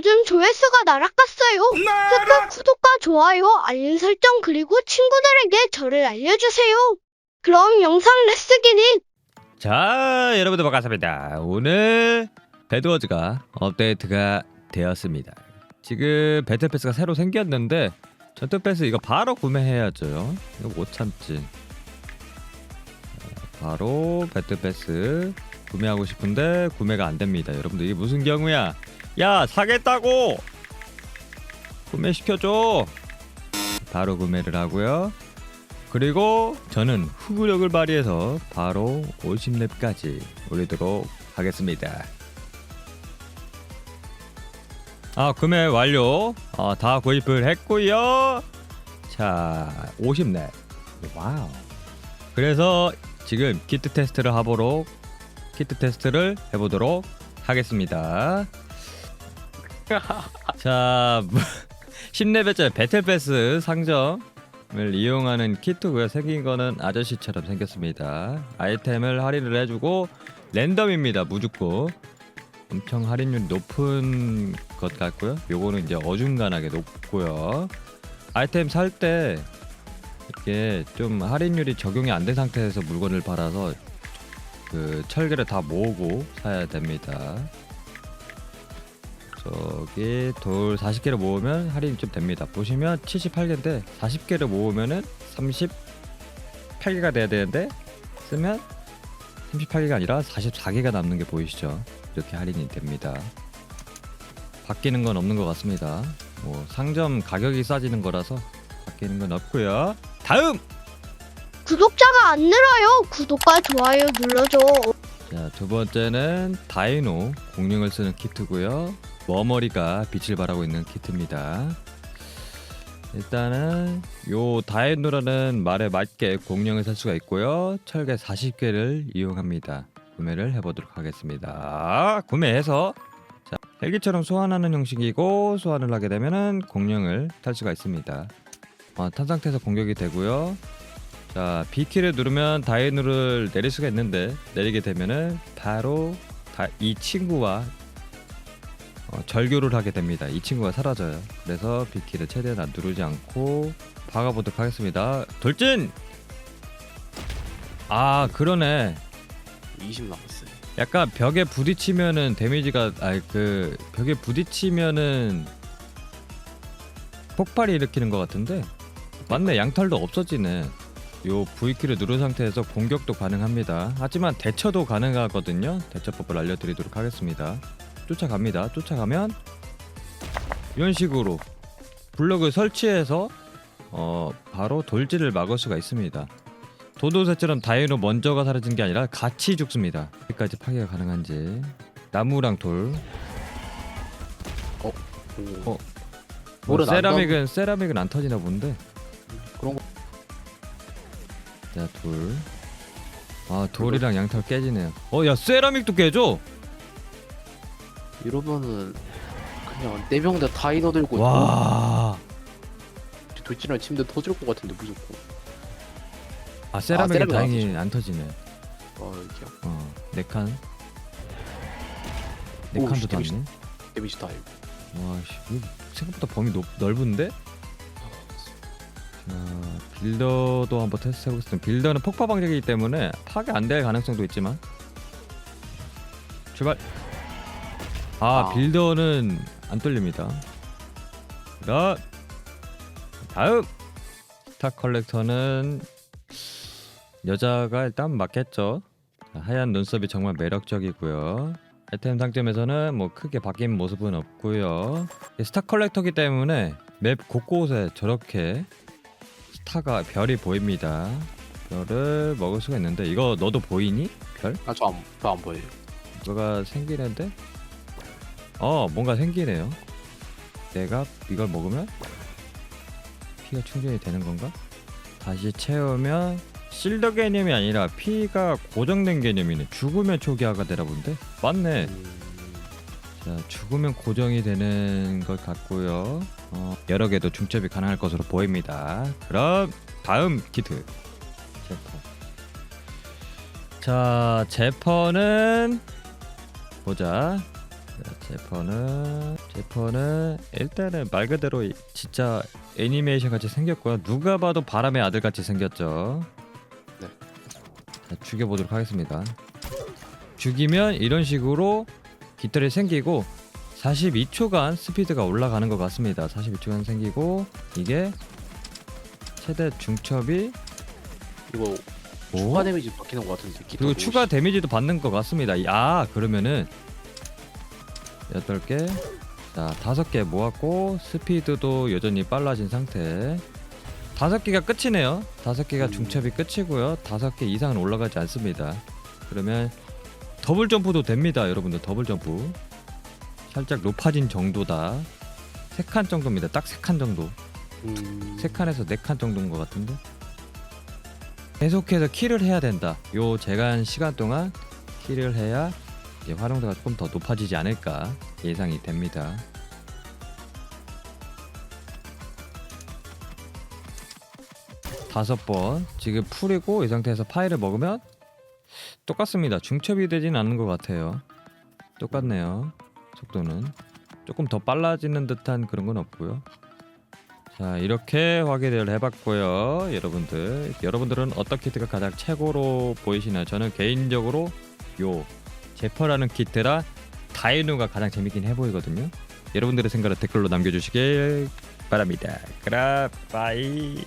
요즘 조회수가 날아갔어요. 흑흑 구독과 좋아요, 알림 설정 그리고 친구들에게 저를 알려주세요. 그럼 영상 레스기릿 자, 여러분들 반갑습니다. 오늘 배드워즈가 업데이트가 되었습니다. 지금 배틀 패스가 새로 생겼는데 전투 패스 이거 바로 구매해야죠. 이거 못 참지. 자, 바로 배틀 패스 구매하고 싶은데 구매가 안 됩니다. 여러분들 이게 무슨 경우야? 야, 사겠다고. 구매시켜줘. 바로 구매를 하고요. 그리고 저는 후구력을 발휘해서 바로 50렙까지 올리도록 하겠습니다. 아 구매 완료. 아, 다 구입을 했고요. 자 50렙. 와우. 그래서 지금 키트 테스트를 하도록 키트 테스트를 해보도록 하겠습니다. 자 10레벨짜리 배틀 패스 상점 을 이용하는 키트고요. 생긴 거는 아저씨처럼 생겼습니다. 아이템을 할인을 해주고 랜덤입니다. 무조건 엄청 할인율 높은 것 같고요. 요거는 이제 어중간하게 높고요. 아이템 살 때 이게 좀 할인율이 적용이 안 된 상태에서 물건을 팔아서 그 철개를 다 모으고 사야 됩니다. 저기 돌 40개를 모으면 할인이 좀 됩니다. 보시면 78개인데 40개를 모으면은 38개가 돼야 되는데 쓰면 38개가 아니라 44개가 남는 게 보이시죠? 이렇게 할인이 됩니다. 바뀌는 건 없는 것 같습니다. 뭐 상점 가격이 싸지는 거라서 바뀌는 건 없고요. 다음 구독자가 안 늘어요. 구독과 좋아요 눌러줘. 자, 두 번째는 다이노 공룡을 쓰는 키트고요. 머머리가 빛을 발하고 있는 키트입니다. 일단은 요 다이노라는 말에 맞게 공룡을 살 수가 있고요. 철개 40개를 이용합니다. 구매를 해보도록 하겠습니다. 구매해서 자, 헬기처럼 소환하는 형식이고 소환을 하게 되면은 공룡을 탈 수가 있습니다. 어, 탄 상태에서 공격이 되고요. 자, B키를 누르면 다이노를 내릴 수가 있는데 내리게 되면은 바로 다, 이 친구와 어, 절교를 하게 됩니다. 이 친구가 사라져요. 그래서 B키를 최대한 안 누르지 않고 박아보도록 하겠습니다. 돌진! 아 그러네. 20 남았어요. 약간 벽에 부딪히면은 데미지가 아니 그 벽에 부딪히면은 폭발이 일으키는 것 같은데 맞네 양털도 없어지네 요 V키를 누른 상태에서 공격도 가능합니다 하지만 대처도 가능하거든요 대처법을 알려드리도록 하겠습니다 쫓아갑니다 쫓아가면 이런 식으로 블럭을 설치해서 어 바로 돌지를 막을 수가 있습니다 도도새처럼 다이노 먼저가 사라진 게 아니라 같이 죽습니다. 여기까지 파괴가 가능한지 나무랑 돌. 오. 어. 뭐 세라믹은 세라믹은 안 터지나 본데. 그런 거 자 돌. 아 돌이랑 양털 깨지네요. 어야 세라믹도 깨져. 이러면은 그냥 네 명 다 다이너 들고 와. 돌진할 침대 터질 것 같은데 무조건. 아 세라믹이 세라믹 안 다행히 터지죠. 안 터지네. 아 이게 어 네 칸. 네 오우, 칸도 씨, 데미지. 닿네. 데미지 다 알고. 와씨 생각보다 범위 높, 넓은데? 자, 빌더도 한번 테스트 해보겠습니다. 빌더는 폭파 방식이기 때문에 파괴 안 될 가능성도 있지만 출발. 아, 아. 빌더는 안 뚫립니다. 자, 다음 스타 컬렉터는 여자가 일단 맞겠죠. 자, 하얀 눈썹이 정말 매력적이고요. 아이템 상점에서는 뭐 크게 바뀐 모습은 없고요. 스타 컬렉터기 때문에 맵 곳곳에 저렇게 스타가 별이 보입니다. 별을 먹을 수가 있는데 이거 너도 보이니? 별? 아 저안 저 안 보여요. 뭐가 생기는데? 어 뭔가 생기네요. 내가 이걸 먹으면 피가 충전이 되는 건가? 다시 채우면 실드 개념이 아니라 피가 고정된 개념이네. 죽으면 초기화가 되나 본데? 맞네. 음, 자, 죽으면 고정이 되는 것 같고요. 어, 여러 개도 중첩이 가능할 것으로 보입니다. 그럼 다음 키트 제퍼. 자, 제퍼는 보자. 자, 제퍼는 제퍼는 일단은 말 그대로 이- 진짜 애니메이션 같이 생겼고요. 누가 봐도 바람의 아들 같이 생겼죠. 네. 자, 죽여보도록 하겠습니다. 죽이면 이런 식으로 깃털이 생기고 42초간 스피드가 올라가는 것 같습니다. 42초간 생기고 이게 최대 중첩이 이거 오? 추가 데미지 박히는 것 같은데. 그리고 추가 데미지도 받는 것 같습니다. 아 그러면은 여덟 개, 자 다섯 개 모았고 스피드도 여전히 빨라진 상태. 다섯 개가 끝이네요. 다섯 개가 음. 중첩이 끝이고요. 다섯 개 이상은 올라가지 않습니다. 그러면 더블 점프도 됩니다, 여러분들. 더블 점프 살짝 높아진 정도다. 세 칸 정도입니다. 딱 세 칸 정도. 음... 세 칸에서 네 칸 정도인 것 같은데 계속해서 킬을 해야 된다 요 제간 시간 동안 킬을 해야 이제 활용도가 조금 더 높아지지 않을까 예상이 됩니다. 다섯 번 지금 풀이고 이 상태에서 파일을 먹으면 똑같습니다. 중첩이 되진 않는 것 같아요. 똑같네요. 속도는 조금 더 빨라지는 듯한 그런 건 없고요. 자 이렇게 확인을 해봤고요 여러분들. 여러분들은 어떤 키트가 가장 최고로 보이시나요? 저는 개인적으로 요 제퍼라는 키트라 다이노가 가장 재밌긴 해 보이거든요. 여러분들의 생각을 댓글로 남겨주시길 바랍니다. 그라 바이